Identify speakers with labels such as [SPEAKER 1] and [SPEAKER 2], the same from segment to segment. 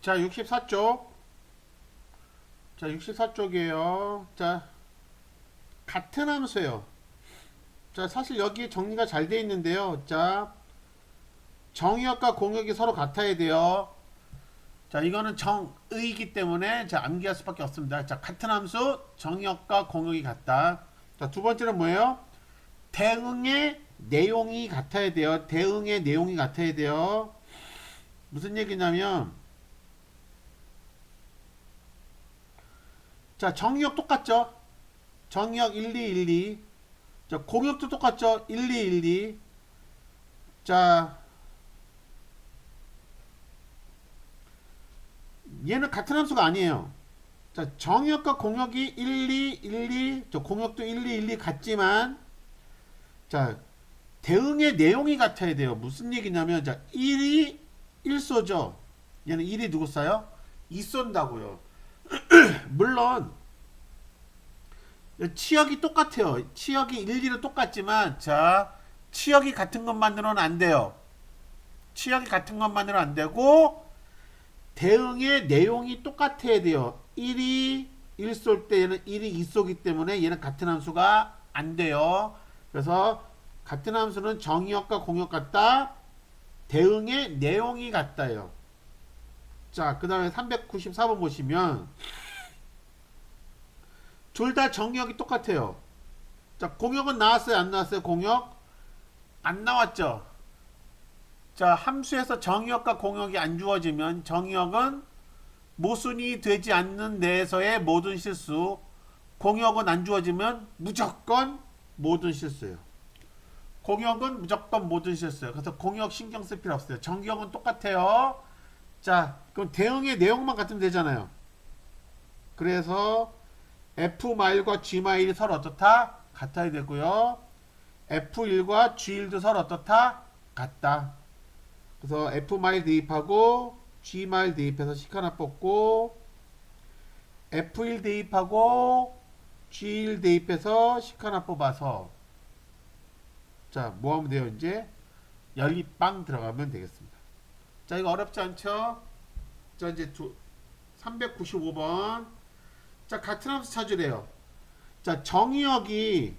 [SPEAKER 1] 자, 64쪽. 자, 64쪽이에요. 자, 같은 함수예요. 자, 사실 여기 정리가 잘 돼 있는데요. 자, 정의역과 공역이 서로 같아야 돼요. 자, 이거는 정의이기 때문에 자, 암기할 수밖에 없습니다. 자, 같은 함수 정의역과 공역이 같다. 자, 두 번째는 뭐예요? 대응의 내용이 같아야 돼요. 대응의 내용이 같아야 돼요. 무슨 얘기냐면 자, 정의역 똑같죠? 정의역 1, 2, 1, 2. 자, 공역도 똑같죠? 1, 2, 1, 2. 자, 얘는 같은 함수가 아니에요. 자, 정역과 공역이 1, 2, 1, 2, 저 공역도 1, 2, 1, 2 같지만, 자, 대응의 내용이 같아야 돼요. 무슨 얘기냐면, 자, 1이 1쏘죠. 얘는 1이 누구 쏴요? 2 쏜다고요. 물론, 치역이 똑같아요. 치역이 1, 2는 똑같지만, 자, 치역이 같은 것만으로는 안 돼요. 치역이 같은 것만으로는 안 되고, 대응의 내용이 똑같아야 돼요. 1이 1쏠 때 얘는 1이 2 쏘기 때문에 얘는 같은 함수가 안 돼요. 그래서 같은 함수는 정의역과 공역 같다. 대응의 내용이 같다요. 자, 그 다음에 394번 보시면 둘 다 정의역이 똑같아요. 자, 공역은 나왔어요? 안 나왔어요? 공역? 안 나왔죠? 자, 함수에서 정의역과 공역이 안 주어지면 정의역은 모순이 되지 않는 내에서의 모든 실수, 공역은 안 주어지면 무조건 모든 실수예요. 공역은 무조건 모든 실수예요. 그래서 공역 신경 쓸 필요 없어요. 정의역은 똑같아요. 자, 그럼 대응의 내용만 같으면 되잖아요. 그래서 F 마일과 G 마일이 서로 어떻다? 같아야 되고요. F1과 G1도 서로 어떻다? 같다. 그래서 F 마일 대입하고 G 마일 대입해서 식 하나 뽑고 F1 대입하고 G1 대입해서 식 하나 뽑아서 자, 뭐 하면 돼요, 이제? 열이 빵 들어가면 되겠습니다. 자, 이거 어렵지 않죠? 자, 이제 두, 395번. 자, 같은 함수 찾으래요. 자, 정의역이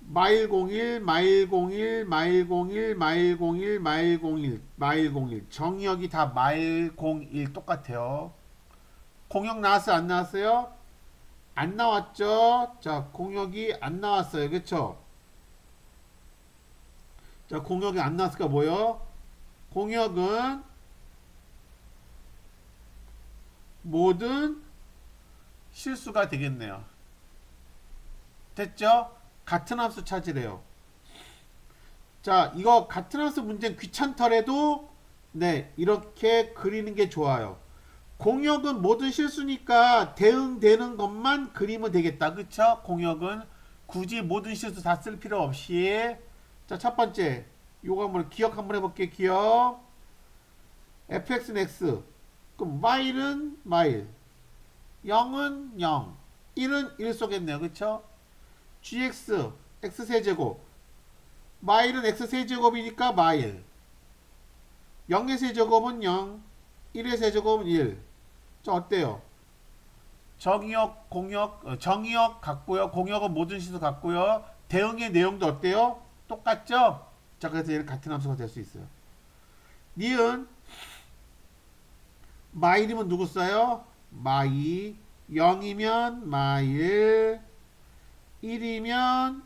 [SPEAKER 1] 마일 01, 마일 01, 마일 01, 마일 01, 마일 01, 마일 01. 정의역이 다 마일 01 똑같아요. 공역 나왔어요? 안 나왔어요? 안 나왔죠? 자, 공역이 안 나왔어요. 그쵸? 자, 공역이 안 나왔으니까 뭐요? 공역은 모든 실수가 되겠네요. 됐죠? 같은 함수 찾으래요. 자, 이거 같은 함수 문제는 귀찮더라도 네, 이렇게 그리는 게 좋아요. 공역은 모든 실수니까 대응되는 것만 그리면 되겠다. 그쵸? 공역은 굳이 모든 실수 다 쓸 필요 없이 자, 첫 번째 요거 한번 기억 한번 해볼게요. 기억 fx는 x 그럼 마일은 마일 0은 0 1은 1 쏘겠네요. 그쵸? gx x 세제곱 마일은 x 세제곱이니까 마일 0의 세제곱은 0 1의 세제곱은 1 자, 어때요? 정의역, 공역, 어, 정의역 같고요. 공역은 모든 시수 같고요. 대응의 내용도 어때요? 똑같죠? 자, 그래서 얘는 같은 함수가 될 수 있어요. 니은 마일이면 누구 써요? 마이 0이면 마일 1이면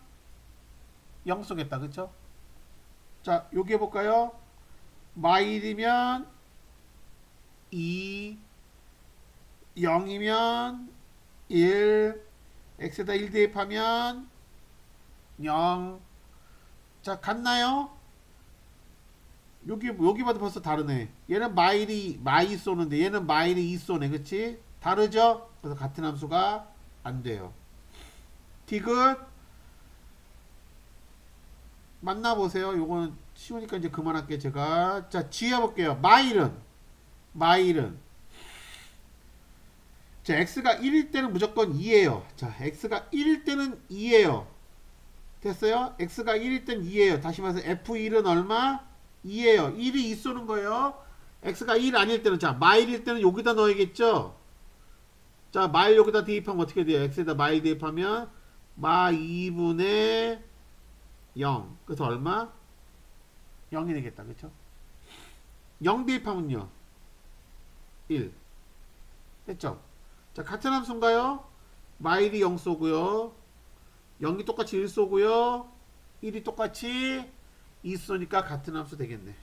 [SPEAKER 1] 0 쏘겠다. 그쵸? 자, 여기 해볼까요? 마일이면 2 0이면 1 x에다 1 대입하면 0 자, 같나요? 여기 여기 봐도 벌써 다르네. 얘는 마일이 마이 쏘는데 얘는 마일이 2 쏘네. 그치? 다르죠? 그래서 같은 함수가 안 돼요. 디귿 만나보세요. 요거는 쉬우니까 이제 그만할게요. 제가 자 지혜 볼게요. 마일은 마일은 자 x가 1일 때는 무조건 2예요. 자 x가 1일 때는 2예요. 됐어요? x가 1일 때는 2예요. 다시 말해서 f1은 얼마? 2예요. 1이 2 쏘는 거예요. x가 1 아닐 때는 자 마일일 때는 여기다 넣어야겠죠? 자 마일 여기다 대입하면 어떻게 돼요? x에다 마일 대입하면 마 2분의 0 그래서 얼마? 0이 되겠다. 그쵸? 0 대입하면요. 1 됐죠? 자 같은 함수인가요? 마일이 0 쏘고요. 0이 똑같이 1 쏘고요. 1이 똑같이 2 쏘니까 같은 함수 되겠네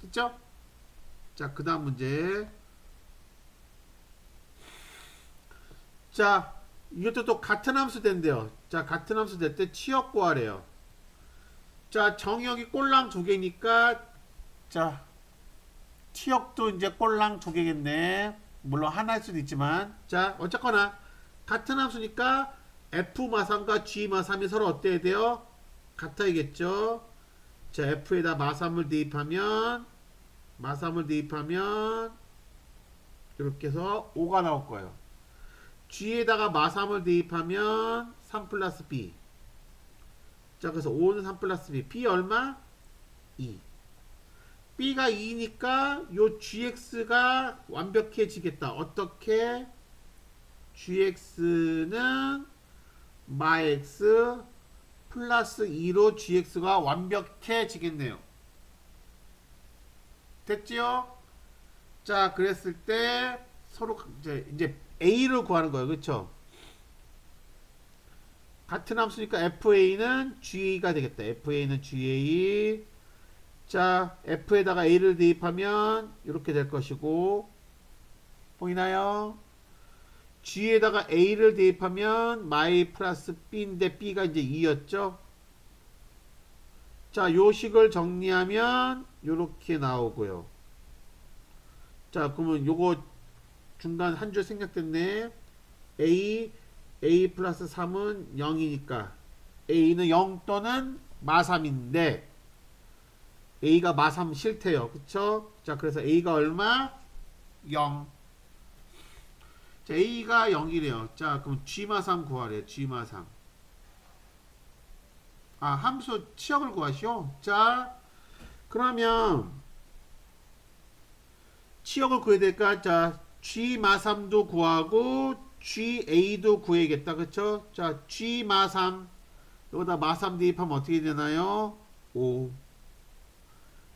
[SPEAKER 1] 됐죠 자, 그 다음 문제. 자, 이것도 또 같은 함수 된대요. 자, 같은 함수 될때 치역 구하래요. 자, 정역이 꼴랑 두 개니까, 자, 치역도 이제 꼴랑 두 개겠네. 물론 하나일 수도 있지만. 자, 어쨌거나, 같은 함수니까, F 마삼과 G 마삼이 서로 어때야 돼요? 같아야겠죠? 자, F에다 마삼을 대입하면, 마삼을 대입하면 이렇게 해서 5가 나올 거예요. G에다가 마삼을 대입하면 3 플러스 B. 자, 그래서 5는 3 플러스 B. B 얼마? 2. B가 2니까 요 GX가 완벽해지겠다. 어떻게? GX는 마X 플러스 2로 GX가 완벽해지겠네요. 됐지요? 자, 그랬을 때 서로 이제 이제 A를 구하는 거예요. 그렇죠? 같은 함수니까 FA는 GA가 되겠다. FA는 GA. 자, F에다가 A를 대입하면 이렇게 될 것이고 보이나요? G에다가 A를 대입하면 my 플러스 B인데 B가 이제 2였죠? 자, 요 식을 정리하면 요렇게 나오고요. 자, 그러면 요거 중간 한 줄 생략됐네. A, A 플러스 3은 0이니까 A는 0 또는 마3인데 A가 마3 싫대요. 그쵸? 자, 그래서 A가 얼마? 0. 자, A가 0이래요. 자, 그럼 G마 3 구하래요. G마 3. 아, 함수 치역을 구하시오. 자, 그러면 치역을 구해야 될까? 자, G 마 3도 구하고 GA도 구해야겠다. 그쵸? 자, G 마 3 여기다 마 3 대입하면 어떻게 되나요? 5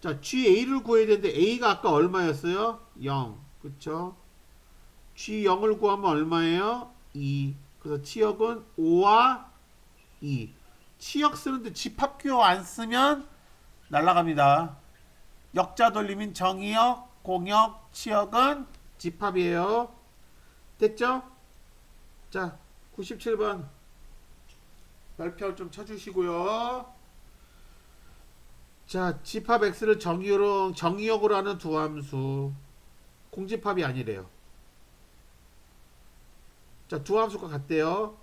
[SPEAKER 1] 자, GA를 구해야 되는데 A가 아까 얼마였어요? 0 그쵸? G0을 구하면 얼마예요? 2 그래서 치역은 5와 2 치역 쓰는데 집합규어 안 쓰면 날라갑니다. 역자 돌리면 정의역, 공역, 치역은 집합이에요. 됐죠? 자, 97번 별표 좀 쳐주시고요. 자, 집합 x를 정의역으로 하는 두 함수 공집합이 아니래요. 자, 두 함수가 같대요.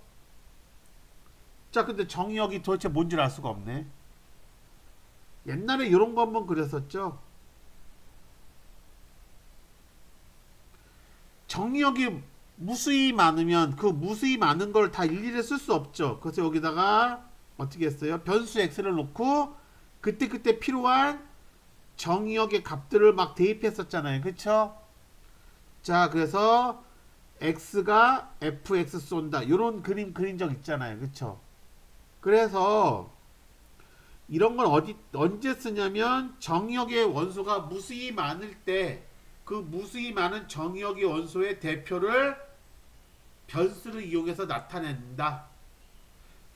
[SPEAKER 1] 자, 근데 정의역이 도대체 뭔지 알 수가 없네. 옛날에 이런 거 한번 그랬었죠. 정의역이 무수히 많으면 그 무수히 많은 걸 다 일일이 쓸 수 없죠. 그래서 여기다가 어떻게 했어요? 변수 x를 놓고 그때그때 필요한 정의역의 값들을 막 대입했었잖아요. 그쵸? 자, 그래서 x가 fx 쏜다. 이런 그림 그린 적 있잖아요. 그쵸? 그래서 이런 건 어디 언제 쓰냐면 정역의 원소가 무수히 많을 때 그 무수히 많은 정역의 원소의 대표를 변수를 이용해서 나타낸다.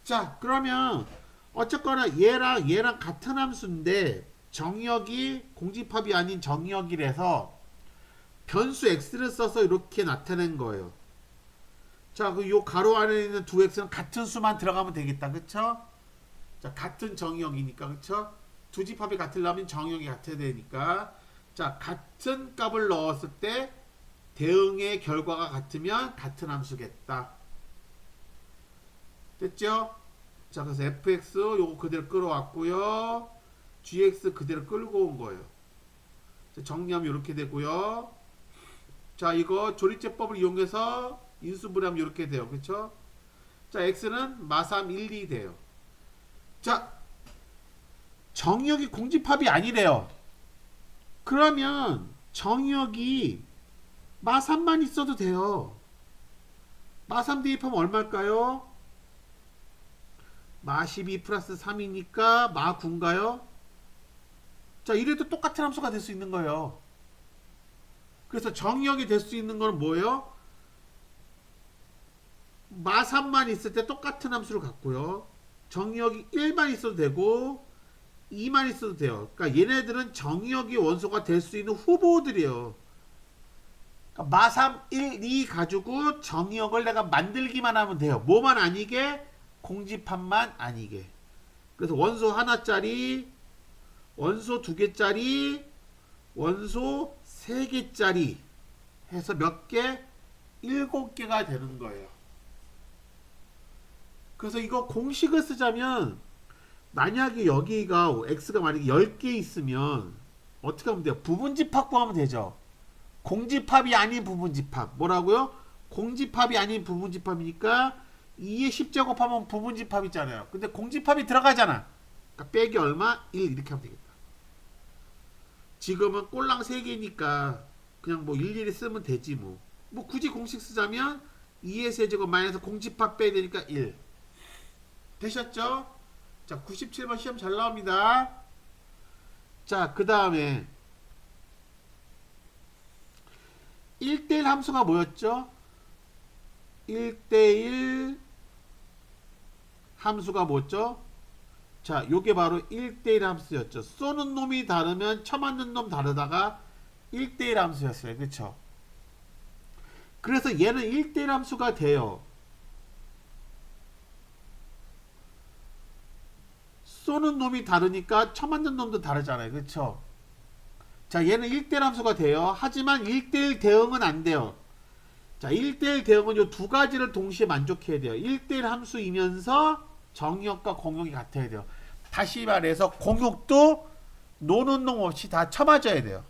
[SPEAKER 1] 자, 그러면 어쨌거나 얘랑 얘랑 같은 함수인데 정역이 공집합이 아닌 정역이라서 변수 x를 써서 이렇게 나타낸 거예요. 자, 그 요 가로 안에 있는 두 x는 같은 수만 들어가면 되겠다. 그쵸? 자, 같은 정의역이니까. 그쵸? 두 집합이 같으려면 정의역이 같아야 되니까. 자, 같은 값을 넣었을 때 대응의 결과가 같으면 같은 함수겠다. 됐죠? 자, 그래서 fx 요거 그대로 끌어왔고요. gx 그대로 끌고 온 거예요. 자, 정리하면 이렇게 되고요. 자, 이거 조리제법을 이용해서 인수분해하면 이렇게 돼요. 그쵸? 자, x는 마삼 1, 2 돼요. 자, 정역이 공집합이 아니래요. 그러면 정역이 마3만 있어도 돼요. 마3 대입하면 얼마일까요? 마12 플러스 3이니까 마9인가요? 자, 이래도 똑같은 함수가 될 수 있는 거예요. 그래서 정역이 될 수 있는 건 뭐예요? 마3만 있을 때 똑같은 함수를 갖고요. 정역이 1만 있어도 되고 2만 있어도 돼요. 그러니까 얘네들은 정역이 원소가 될 수 있는 후보들이에요. 그러니까 마3, 1, 2 가지고 정역을 내가 만들기만 하면 돼요. 뭐만 아니게? 공집합만 아니게. 그래서 원소 하나짜리, 원소 두 개짜리, 원소 세 개짜리 해서 몇 개? 일곱 개가 되는 거예요. 그래서 이거 공식을 쓰자면 만약에 여기가 x가 만약에 10개 있으면 어떻게 하면 돼요? 부분집합 구하면 되죠. 공집합이 아닌 부분집합. 뭐라고요? 공집합이 아닌 부분집합이니까 2의 10제곱하면 부분집합 있잖아요. 근데 공집합이 들어가잖아. 그러니까 빼기 얼마? 1 이렇게 하면 되겠다. 지금은 꼴랑 3개니까 그냥 뭐 일일이 쓰면 되지 뭐. 뭐 굳이 공식 쓰자면 2의 세제곱 마이너스 공집합 빼야 되니까 1. 되셨죠? 자, 97번 시험 잘 나옵니다. 자, 그 다음에 1대1 함수가 뭐였죠? 1대1 함수가 뭐죠? 자, 요게 바로 1대1 함수였죠. 쏘는 놈이 다르면 쳐맞는 놈 다르다가 1대1 함수였어요. 그쵸? 그래서 얘는 1대1 함수가 돼요. 쏘는 놈이 다르니까 쳐맞는 놈도 다르잖아요. 그쵸? 자, 얘는 1대1 함수가 돼요. 하지만 1대1 대응은 안 돼요. 자, 1대1 대응은 요 두 가지를 동시에 만족해야 돼요. 1대1 함수이면서 정역과 공역이 같아야 돼요. 다시 말해서 공역도 노는 놈 없이 다 쳐맞아야 돼요.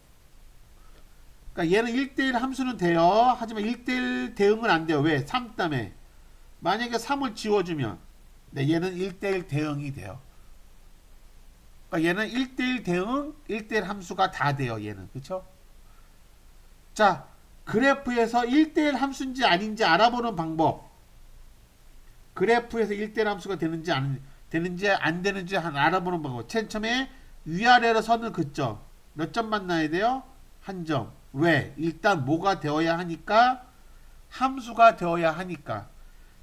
[SPEAKER 1] 그러니까 얘는 1대1 함수는 돼요. 하지만 1대1 대응은 안 돼요. 왜? 3 때문에. 만약에 3을 지워주면 네, 얘는 1대1 대응이 돼요. 그러니까 얘는 1대1 대응, 1대1 함수가 다 돼요. 얘는. 그쵸? 자, 그래프에서 1대1 함수인지 아닌지 알아보는 방법. 그래프에서 1대1 함수가 되는지 안 되는지 안 되는지 한 알아보는 방법. 맨 처음에 위아래로 선을 긋죠. 몇 점 만나야 돼요? 한 점. 왜? 일단 뭐가 되어야 하니까 함수가 되어야 하니까.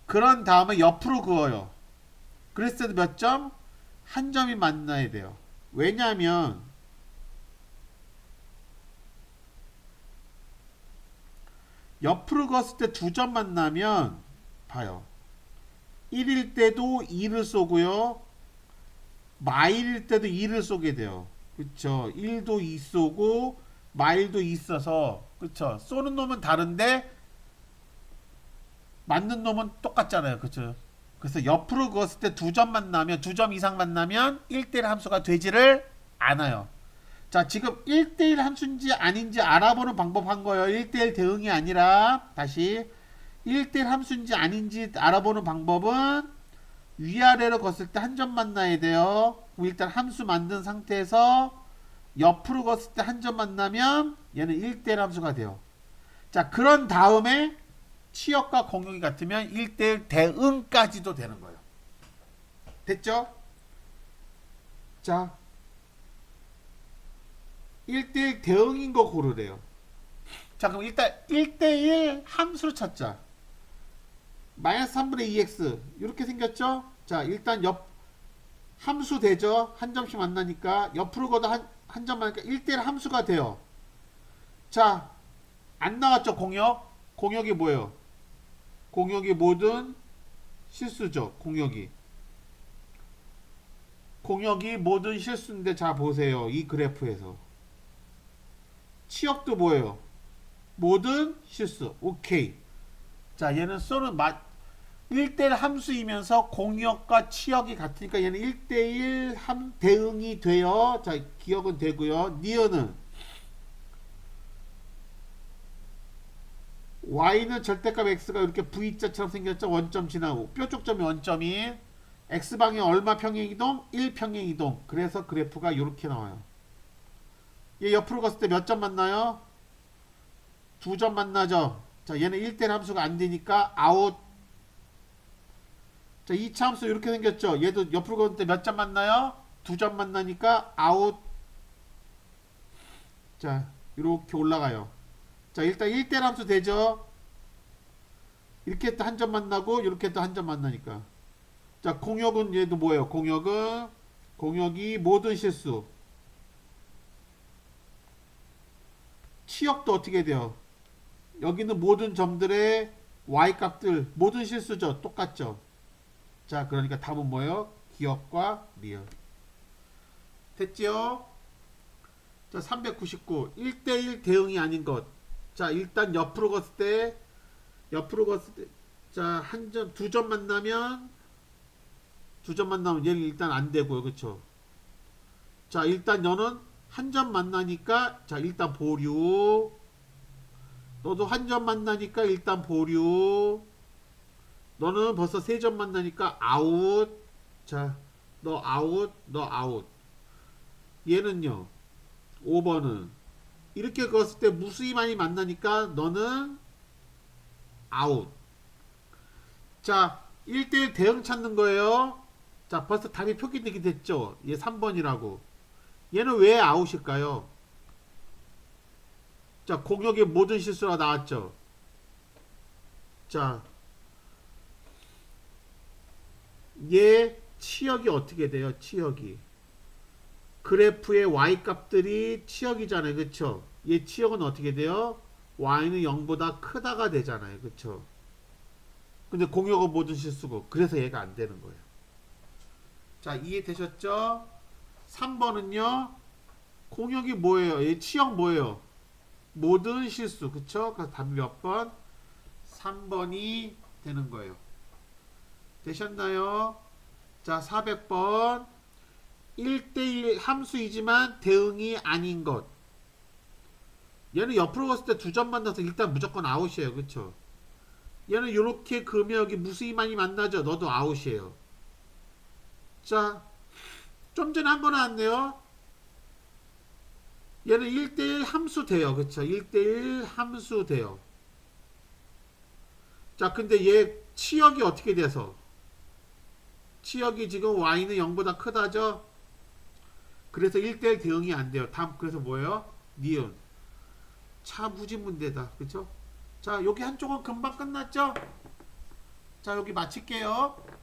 [SPEAKER 1] 그런 다음에 옆으로 그어요. 그랬을 때도 몇 점? 한 점이 만나야 돼요. 왜냐하면 옆으로 그었을 때 두 점 만나면 봐요. 1일 때도 2를 쏘고요. 마일일 때도 2를 쏘게 돼요. 그쵸? 1도 2 쏘고 마일도 있어서 그쵸? 쏘는 놈은 다른데 맞는 놈은 똑같잖아요. 그쵸? 그래서 옆으로 그었을 때 두 점 만나면 두 점 이상 만나면 1대1 함수가 되지를 않아요. 자, 지금 1대1 함수인지 아닌지 알아보는 방법 한 거예요. 1대1 대응이 아니라 다시 1대1 함수인지 아닌지 알아보는 방법은 위아래로 걷을 때 한 점 만나야 돼요. 일단 함수 만든 상태에서 옆으로 걷을 때 한 점 만나면 얘는 1대1 함수가 돼요. 자, 그런 다음에 치역과 공역이 같으면 1대1 대응까지도 되는 거예요. 됐죠? 자, 1대1 대응인 거 고르래요. 자, 그럼 일단 1대1 함수를 찾자. 마이너스 3분의 2x 이렇게 생겼죠? 자, 일단 옆 함수 되죠? 한 점씩 만나니까 옆으로 걷어 한, 한 점 만나니까 1대1 함수가 돼요. 자, 안 나왔죠, 공역? 공역이 뭐예요? 공역이 뭐든 실수죠, 공역이. 공역이 뭐든 실수인데 자 보세요. 이 그래프에서. 치역도 뭐예요? 뭐든 실수. 오케이. 자, 얘는 쏘는 맛 1대1 함수이면서 공역과 치역이 같으니까 얘는 1대1 함 대응이 돼요. 자, 기억은 되고요. 니은은 y는 절대값 x가 이렇게 v자처럼 생겼죠. 원점 지나고 뾰족점이 원점이 x방향 얼마 평행 이동? 1 평행 이동. 그래서 그래프가 이렇게 나와요. 얘 옆으로 갔을 때 몇 점 만나요? 두 점 만나죠. 자, 얘는 1대 함수가 안 되니까 아웃. 자, 2차 함수 이렇게 생겼죠. 얘도 옆으로 때몇점 만나요? 두 점 만나니까 아웃. 자, 이렇게 올라가요. 자, 일단 1대 함수 되죠. 이렇게 또 한 점 만나고 이렇게 또 한 점 만나니까. 자, 공역은 얘도 뭐예요? 공역은 공역이 모든 실수. 치역도 어떻게 돼요? 여기는 모든 점들의 y 값들 모든 실수죠. 똑같죠. 자, 그러니까 답은 뭐예요? 기억과 리얼. 됐지요? 자, 399. 1대1 대응이 아닌 것. 자, 일단 옆으로 걷을 때 옆으로 걷을 때 자, 한 점, 두 점 만나면 두 점 만나면 얘는 일단 안 되고요. 그쵸? 자, 일단 너는 한 점 만나니까 자, 일단 보류. 너도 한 점 만나니까 일단 보류. 너는 벌써 세 점 만나니까 아웃. 자, 너 아웃, 너 아웃. 얘는요. 5번은 이렇게 걷을 때 무수히 많이 만나니까 너는 아웃. 자, 1대1 대응 찾는 거예요. 자, 벌써 답이 표기되게 됐죠. 얘 3번이라고. 얘는 왜 아웃일까요? 자, 공격의 모든 실수가 나왔죠. 자, 얘 치역이 어떻게 돼요? 치역이. 그래프의 y 값들이 치역이잖아요. 그쵸? 얘 치역은 어떻게 돼요? y는 0보다 크다가 되잖아요. 그쵸? 근데 공역은 모든 실수고 그래서 얘가 안 되는 거예요. 자, 이해되셨죠? 3번은요. 공역이 뭐예요? 얘 치역 뭐예요? 모든 실수. 그쵸? 그래서 답이 몇 번? 3번이 되는 거예요. 되셨나요? 자, 400번. 1대1 함수이지만 대응이 아닌 것. 얘는 옆으로 갔을 때 두 점 만나서 일단 무조건 아웃이에요. 그쵸? 얘는 이렇게 여기 무수히 많이 만나죠. 너도 아웃이에요. 자, 좀 전에 한 번 나왔네요. 얘는 1대1 함수 돼요. 그쵸? 1대1 함수 돼요. 자, 근데 얘 치역이 어떻게 돼서? 치역이 지금 y는 0보다 크다죠? 그래서 1대1 대응이 안 돼요. 다음, 그래서 뭐예요? 니은. 차 무지문제다. 그쵸? 자, 여기 한쪽은 금방 끝났죠? 자, 여기 마칠게요.